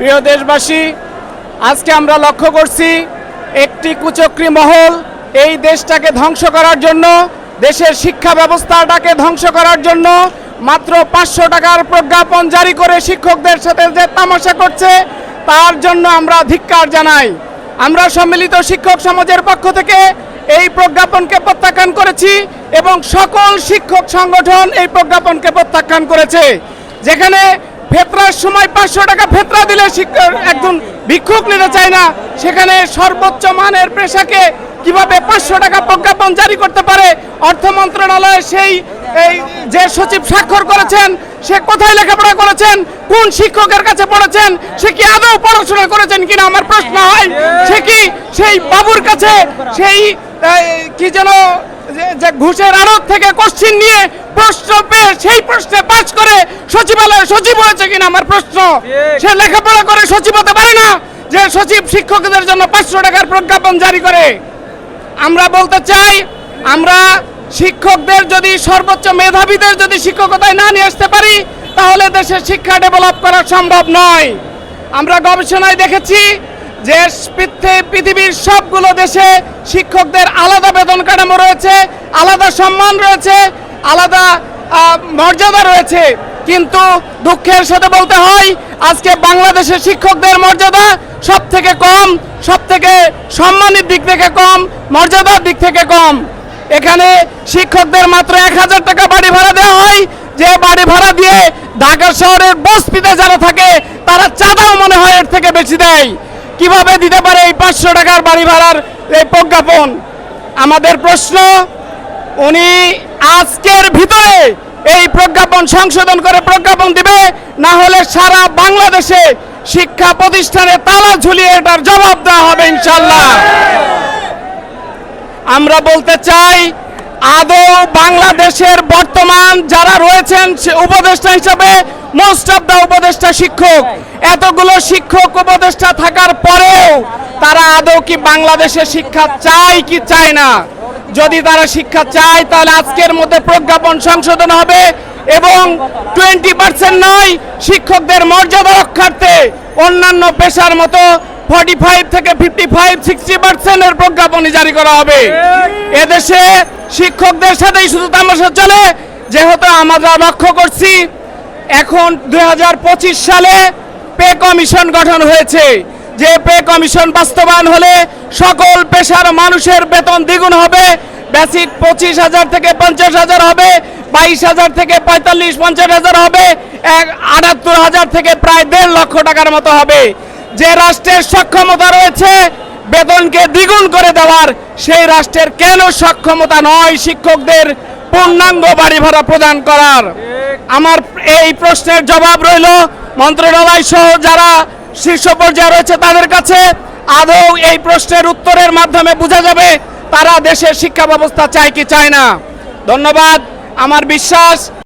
প্রিয় দেশবাসী, আজকে আমরা লক্ষ্য করছি একটি কুচক্রী মহল এই দেশটাকে ধ্বংস করার জন্য, দেশের শিক্ষা ব্যবস্থাটাকে ধ্বংস করার জন্য মাত্র পাঁচশো টাকার প্রজ্ঞাপন জারি করে শিক্ষকদের সাথে যে তামাশা করছে, তার জন্য আমরা ধিক্কার জানাই। আমরা সম্মিলিত শিক্ষক সমাজের পক্ষ থেকে এই প্রজ্ঞাপনকে প্রত্যাখ্যান করেছি এবং সকল শিক্ষক সংগঠন এই প্রজ্ঞাপনকে প্রত্যাখ্যান করেছে। যেখানে ফেতরার সময় পাঁচশো টাকা ফেতরা দিলে একজন ভিক্ষুক নিতে চায় না। সেখানে সর্বোচ্চ মানের পেশাকে কীভাবে পাঁচশো টাকা প্রজ্ঞাপন জারি করতে পারে? অর্থ মন্ত্রণালয়ে সেই, এই যে সচিব স্বাক্ষর করেছেন, সে কোথায় লেখাপড়া করেছেন? কোন শিক্ষকের কাছে পড়েছেন? সে কি আদৌ পড়াশোনা করেছেন কিনা আমার প্রশ্ন হয়। সে কি সেই বাবুর কাছে সেই কি যেন যে- যে ঘুষের আড়ত থেকে কোশ্চিন নিয়ে প্রশ্ন পেয়ে সেই প্রশ্নে পাস করে সচিবালয়ে সচিব হয়েছে কিনা আমার প্রশ্ন। সে লেখাপড়া করে সচিব হতে পারে না যে সচিব শিক্ষকদের জন্য পাঁচশো টাকার প্রজ্ঞাপন জারি করে। আমরা বলতে চাই আমরা শিক্ষকদের যদি সর্বোচ্চ মেধাবীদের যদি শিক্ষকতায় না নিয়ে আসতে পারি তাহলে দেশের শিক্ষা ডেভেলপ করা সম্ভব নয়। আমরা গবেষণায় দেখেছি যে পৃথি- পৃথিবীর সবগুলো দেশে শিক্ষকদের আলাদা বেতন কাঠামো রয়েছে, আলাদা সম্মান রয়েছে, আলাদা মর্যাদা রয়েছে। কিন্তু দুঃখের সাথে বলতে হয়, আজকে বাংলাদেশের শিক্ষকদের মর্যাদা সব থেকে কম সব থেকে সম্মানের দিক থেকে কম, মর্যাদার দিক থেকে কম। এখানে শিক্ষকদের মাত্র এক হাজার টাকা বাড়ি ভাড়া দেওয়া হয়। যে বাড়ি ভাড়া দিয়ে ঢাকা শহরের বস্তিতে যারা থাকে, তারা চাঁদাও মনে হয় এর থেকে বেশি দেয়। কীভাবে দিতে পারে এই পাঁচশো টাকার বাড়ি ভাড়ার এই প্রজ্ঞাপন? আমাদের প্রশ্ন, উনি আজকের ভিতরে এই প্রজ্ঞাপন সংশোধন করে প্রজ্ঞাপন দিবে, না হলে সারা বাংলাদেশে শিক্ষা প্রতিষ্ঠানে তালা ঝুলিয়ে এটার জবাব দেওয়া হবে ইনশাল্লাহ আমরা বলতে চাই আদৌ বাংলাদেশের বর্তমান যারা রয়েছেন উপদেষ্টা হিসাবে মোস্ট অফ দ্য উপদেষ্টা শিক্ষক, এতগুলো শিক্ষক উপদেষ্টা থাকার পরেও তারা আদৌ কি বাংলাদেশে শিক্ষা চায় কি চায় না? যদি তারা শিক্ষা চায়, তাহলে আজকের মধ্যে প্রজ্ঞাপন সংশোধন হবে এবং টোয়েন্টি পার্সেন্ট নয়, শিক্ষকদের মর্যাদা রক্ষার্থে অন্যান্য পেশার মতো ফর্টি ফাইভ থেকে ফিফটি ফাইভ সিক্সটি পার্সেন্টের প্রজ্ঞাপন জারি করা হবে। এদেশে শিক্ষকদের সাথেই শুধু তামাশা চলে, যেহেতু আমরা লক্ষ্য করছি এখন দু হাজার পঁচিশ সালে পে কমিশন গঠন হয়েছে। যে পে কমিশন বাস্তবায়ন হলে সকল পেশার মানুষের বেতন দ্বিগুণ হবে। বেসিক পঁচিশ হাজার থেকে পঞ্চাশ হাজার হবে, বাইশ হাজার থেকে পঁয়তাল্লিশ, পঞ্চাশ হাজার হবে, এক আটাত্তর হাজার থেকে প্রায় দেড় লক্ষ টাকার মতো হবে। যে রাষ্ট্রের সক্ষমতা রয়েছে বেতনকে দ্বিগুণ করে দেওয়ার সেই রাষ্ট্রের কেন সক্ষমতা নয় শিক্ষকদের পূর্ণাঙ্গ বাড়ি ভাড়া প্রদান করার? আমার এই প্রশ্নের জবাব রইল, মন্ত্রণালয় সহ যারা শীর্ষ পর্যায়ে রয়েছে তাদের কাছে। আদৌ এই প্রশ্নের উত্তরের মাধ্যমে বোঝা যাবে তারা দেশের শিক্ষা ব্যবস্থা চায় কি চায় না। ধন্যবাদ, আমার বিশ্বাস